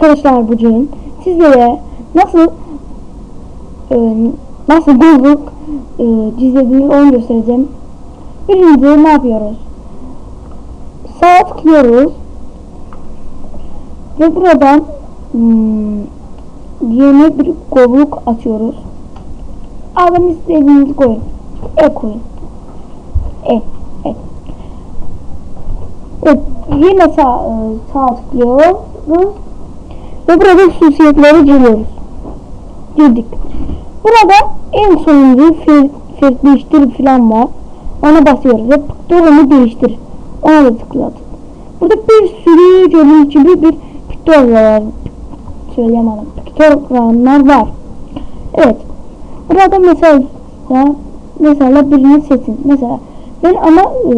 arkadaşlar bugün sizlere nasıl e, nasıl Google e, gizlediği onu göstereceğim. Birinci ne yapıyoruz? Sağa tıklıyoruz ve buradan hmm, yeni bir Google açıyoruz. Adam istediğinizi koyun. E koyun. E, e. Evet, yine sağ, e, sağ tıklıyoruz ve burada hususiyetleri giriyoruz. Girdik. Burada en sonuncu Ferit, Ferit değiştir falan var. Ona basıyoruz ve değiştir. Ona da tıkladık. Burada bir sürü gördüğünüz gibi bir piktogramlar söyleyemedim. Piktogramlar var. Evet. Burada mesela mesela birini seçin. Mesela ben ama e,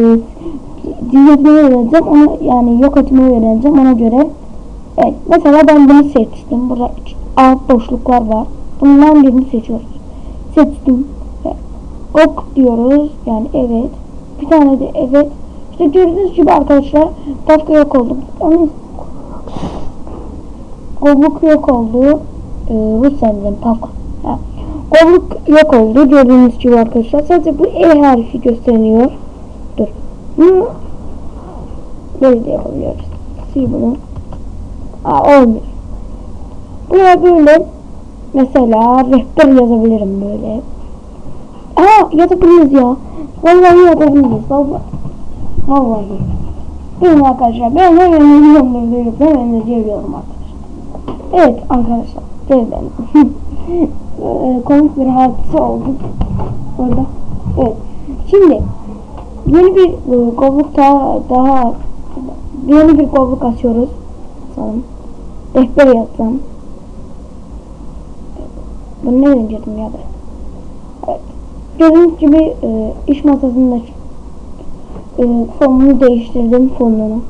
dinletmeyi öğreneceğim. Onu yani yok etmeyi öğreneceğim ona göre. Evet. Mesela ben bunu seçtim. Burada üç alt boşluklar var. Bundan birini seçiyoruz. Seçtim. Ve ok diyoruz. Yani evet. Bir tane de evet. İşte gördüğünüz gibi arkadaşlar başka yok oldu. Onun Gobluk yok oldu. Ee, Rus sendem pardon. Ha. Gobluk yok oldu. Gördüğünüz gibi arkadaşlar. Sadece bu E harfi gösteriyor. Dur. Bunu böyle de yapabiliyoruz. Sil bunu. Aa olmuyor. Buraya böyle mesela rehber yazabilirim böyle. Aa yazabiliriz ya. Vallahi yazabiliriz. Vallahi. Vallahi. Benim arkadaşlar ben hemen yazıyorum böyle hemen yazıyorum arkadaşlar. Evet arkadaşlar. Evet ben. Eee, komik bir hadise oldu. Orada. Evet. Şimdi yeni bir e, kovluk daha, daha yeni bir kovluk açıyoruz. Sanırım. Rehber yazacağım. Bunu nereden girdim ya ben? Evet. Gördüğünüz gibi e, iş masasında e, fonunu değiştirdim fonunu.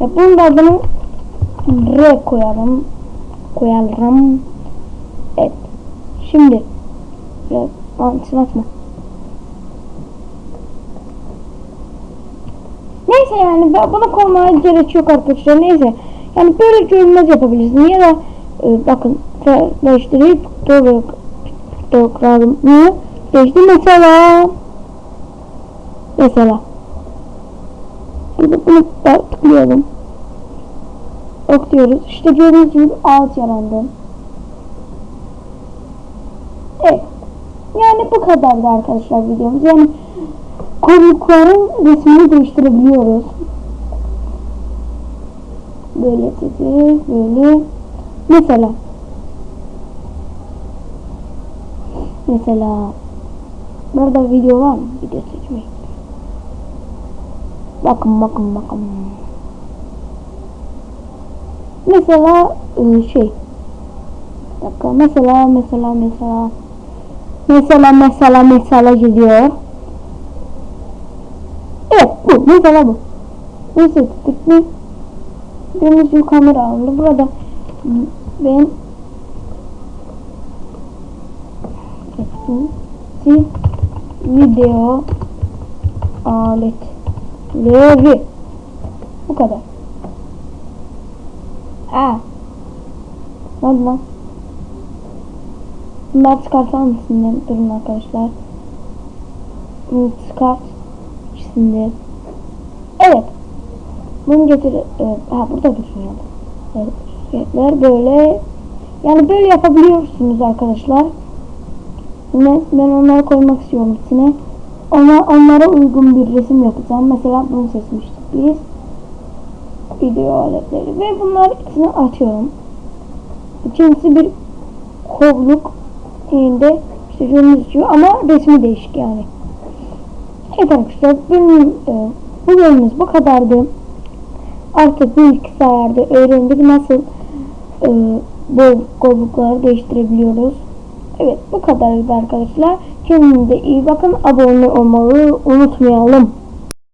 E, bunun da adını R koyarım. Koyarım. Evet. Şimdi biraz antisini. Neyse yani ben- buna koymaya gerek yok arkadaşlar. Neyse. Yani böyle görünmez yapabilirsin. Ya da e, bakın değiştirip doğru programı değişti mesela mesela bunu da tıklayalım. Ok diyoruz. İşte gördüğünüz gibi ağaç yarandı. Evet. Yani bu kadardı arkadaşlar videomuz. Yani konukların resmini değiştirebiliyoruz. Böyle dedi, böyle. Mesela. Mesela. Burada video var mı? Video seçmek. Bakın bakın bakın. Mesela e, şey. Dakika. Mesela mesela mesela. Mesela mesela mesela gidiyor. Evet bu. Mesela bu. Bunu seçtik mi? Gördüğünüz gibi kamera alındı. Burada ben eski video aletleri bu kadar. Aa. Ne oldu lan? Bunları çıkartar mısın? Durun arkadaşlar. Bunu çıkart. Şimdi. Evet. Bunu getir. Evet. Ha burada dursun. Evet. Böyle. Yani böyle yapabiliyorsunuz arkadaşlar. Yine ben onları koymak istiyorum içine. Ona, onlara uygun bir resim yapacağım. Mesela bunu seçmiştik biz. Video aletleri. Ve bunları içine atıyorum. İkincisi bir kovluk elinde işte gibi ama resmi değişik yani. Evet arkadaşlar benim e, bu bölümümüz bu kadardı. Bu iki sayarda öğrendik nasıl e, bu kovlukları değiştirebiliyoruz. Evet bu kadardı arkadaşlar. Kendinize iyi bakın. Abone olmayı unutmayalım.